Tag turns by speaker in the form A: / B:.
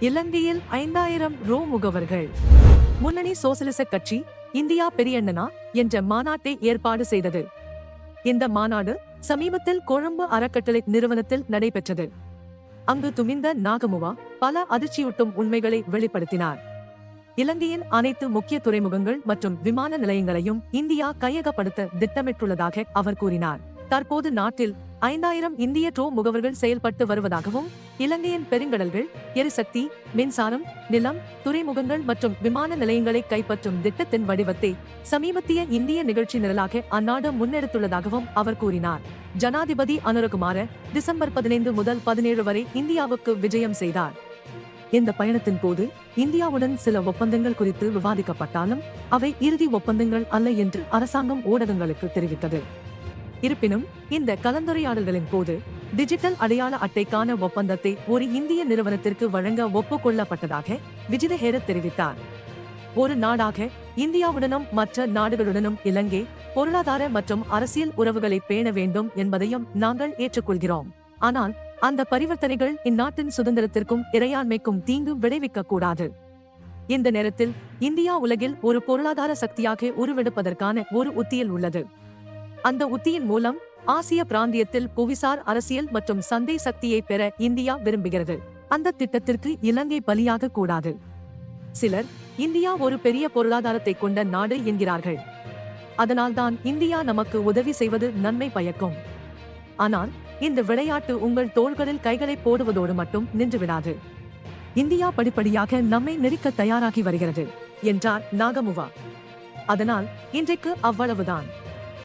A: இலங்கையில் ஐந்தாயிரம் ரோ முகவர்கள். முன்னணி சோசலிச கட்சி இந்தியா பெரியண்ணனா என்ற மாநாட்டை ஏற்பாடு செய்தது. இந்த மாநாடு சமீபத்தில் கொழும்பு அறக்கட்டளை நிறுவனத்தில் நடைபெற்றது. அங்கு துமிந்த நாகமுவா பல அதிர்ச்சியூட்டும் உண்மைகளை வெளிப்படுத்தினார். இலங்கையின் அனைத்து முக்கிய துறைமுகங்கள் மற்றும் விமான நிலையங்களையும் இந்தியா கையகப்படுத்த திட்டமிட்டுள்ளதாக அவர் கூறினார். தற்போது நாட்டில் ஐந்தாயிரம் இந்திய ட்ரோ முகவர்கள் செயல்பட்டு வருவதாகவும் இலங்கையின் பெருங்கடல்கள் எரிசக்தி மின்சாரம் நிலம் துறைமுகங்கள் மற்றும் விமான நிலையங்களை கைப்பற்றும் திட்டத்தின் வடிவத்தை சமீபத்திய இந்திய நிகழ்ச்சி நிரலாக அந்நாடு முன்னெடுத்துள்ளதாகவும் அவர் கூறினார். ஜனாதிபதி அனுரகுமார டிசம்பர் பதினைந்து முதல் பதினேழு வரை இந்தியாவுக்கு விஜயம் செய்தார். இந்த பயணத்தின் போது இந்தியாவுடன் சில ஒப்பந்தங்கள் குறித்து விவாதிக்கப்பட்டாலும் அவை இறுதி ஒப்பந்தங்கள் அல்ல என்று அரசாங்கம் ஊடகங்களுக்கு தெரிவித்தது. இருப்பினும் இந்த கலந்துரையாடல்களின் போது டிஜிட்டல் அடையாள அட்டைக்கான ஒப்பந்தத்தை ஒரு இந்திய நிறுவனத்திற்கு வழங்க ஒப்புக்கொள்ளப்பட்டதாக விஜித ஹேரத் தெரிவித்தார். ஒரு நாடாக இந்தியாவுடனும் மற்ற நாடுகளுடனும் இலங்கை பொருளாதார மற்றும் அரசியல் உறவுகளை பேண வேண்டும் என்பதையும் நாங்கள் ஏற்றுக்கொள்கிறோம். ஆனால் அந்த பரிவர்த்தனைகள் இந்நாட்டின் சுதந்திரத்திற்கும் இறையாண்மைக்கும் தீங்கு விளைவிக்க கூடாது இந்த நேரத்தில் இந்தியா உலகில் ஒரு பொருளாதார சக்தியாக உருவெடுப்பதற்கான ஒரு உத்தியில் உள்ளது. அந்த உத்தியின் மூலம் ஆசிய பிராந்தியத்தில் புவிசார் அரசியல் மற்றும் சந்தை சக்தியை பெற இந்தியா விரும்புகிறது. அந்த திட்டத்திற்கு இலங்கை பலியாக கூடாது. சிலர் இந்தியா ஒரு பெரிய பொருளாதாரத்தை கொண்ட நாடு என்கிறார்கள். அதனால்தான் இந்தியா நமக்கு உதவி செய்வது நன்மை பயக்கும். ஆனால் இந்த விளையாட்டு உங்கள் தோள்களில் கைகளை போடுவதோடு மட்டும் நின்றுவிடாது. இந்தியா படிப்படியாக நம்மை நெருக்க தயாராகி வருகிறது என்றார் நாகமுவா. அதனால் இன்றைக்கு அவ்வளவுதான்.